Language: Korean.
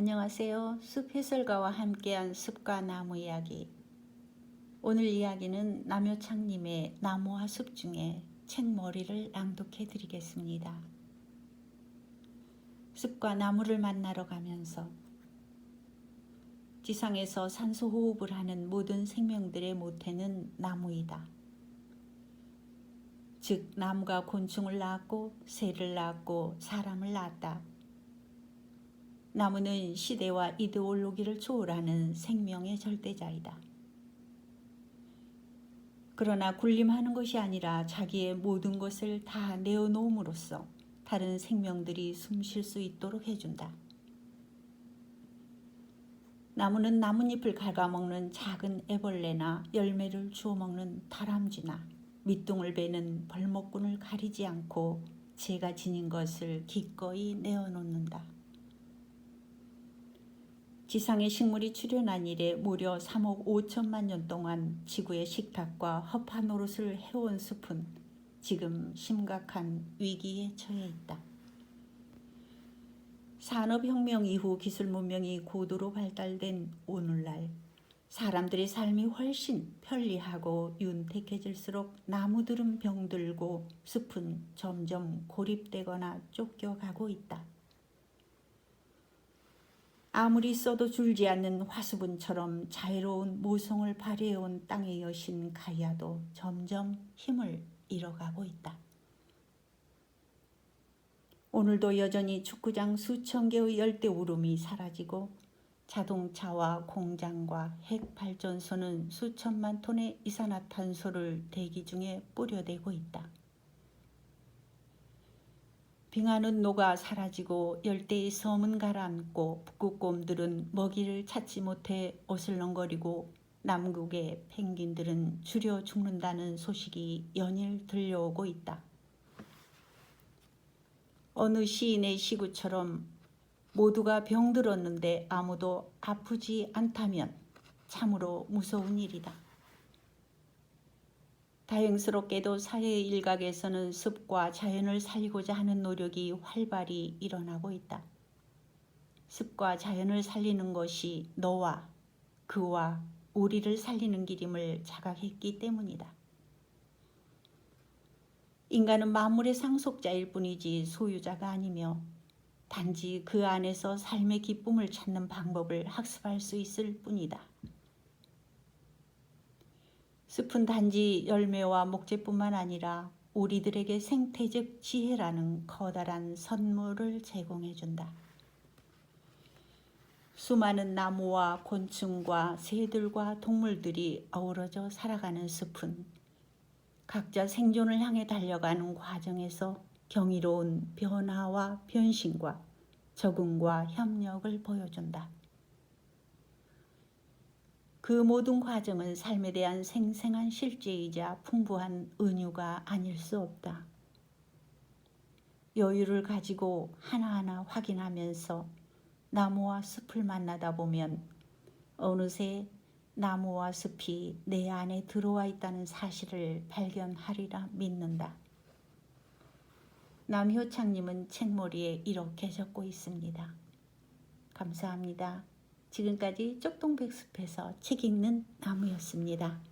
안녕하세요. 숲 해설가와 함께한 숲과 나무 이야기. 오늘 이야기는 남효창님의 나무와 숲 중에 책머리를 낭독해 드리겠습니다. 숲과 나무를 만나러 가면서 지상에서 산소 호흡을 하는 모든 생명들의 모태는 나무이다. 즉 나무가 곤충을 낳았고 새를 낳았고 사람을 낳았다. 나무는 시대와 이데올로기를 초월하는 생명의 절대자이다. 그러나 군림하는 것이 아니라 자기의 모든 것을 다 내어놓음으로써 다른 생명들이 숨 쉴 수 있도록 해준다. 나무는 나뭇잎을 갉아먹는 작은 애벌레나 열매를 주워먹는 다람쥐나 밑둥을 베는 벌목꾼을 가리지 않고 제가 지닌 것을 기꺼이 내어놓는다. 지상의 식물이 출현한 이래 무려 3억 5천만 년 동안 지구의 식탁과 허파 노릇을 해온 숲은 지금 심각한 위기에 처해 있다. 산업혁명 이후 기술 문명이 고도로 발달된 오늘날 사람들의 삶이 훨씬 편리하고 윤택해질수록 나무들은 병들고 숲은 점점 고립되거나 쫓겨가고 있다. 아무리 써도 줄지 않는 화수분처럼 자유로운 모성을 발휘해온 땅의 여신 가이아도 점점 힘을 잃어가고 있다. 오늘도 여전히 축구장 수천 개의 열대 우림이 사라지고 자동차와 공장과 핵 발전소는 수천만 톤의 이산화탄소를 대기 중에 뿌려대고 있다. 빙하는 녹아 사라지고 열대의 섬은 가라앉고 북극곰들은 먹이를 찾지 못해 어슬렁거리고 남극의 펭귄들은 줄여 죽는다는 소식이 연일 들려오고 있다. 어느 시인의 시구처럼 모두가 병들었는데 아무도 아프지 않다면 참으로 무서운 일이다. 다행스럽게도 사회의 일각에서는 습과 자연을 살리고자 하는 노력이 활발히 일어나고 있다. 습과 자연을 살리는 것이 너와 그와 우리를 살리는 길임을 자각했기 때문이다. 인간은 만물의 상속자일 뿐이지 소유자가 아니며 단지 그 안에서 삶의 기쁨을 찾는 방법을 학습할 수 있을 뿐이다. 숲은 단지 열매와 목재뿐만 아니라 우리들에게 생태적 지혜라는 커다란 선물을 제공해 준다. 수많은 나무와 곤충과 새들과 동물들이 어우러져 살아가는 숲은 각자 생존을 향해 달려가는 과정에서 경이로운 변화와 변신과 적응과 협력을 보여준다. 그 모든 과정은 삶에 대한 생생한 실제이자 풍부한 은유가 아닐 수 없다. 여유를 가지고 하나하나 확인하면서 나무와 숲을 만나다 보면 어느새 나무와 숲이 내 안에 들어와 있다는 사실을 발견하리라 믿는다. 남효창님은 책머리에 이렇게 적고 있습니다. 감사합니다. 지금까지 쪽동백숲에서 책 읽는 나무였습니다.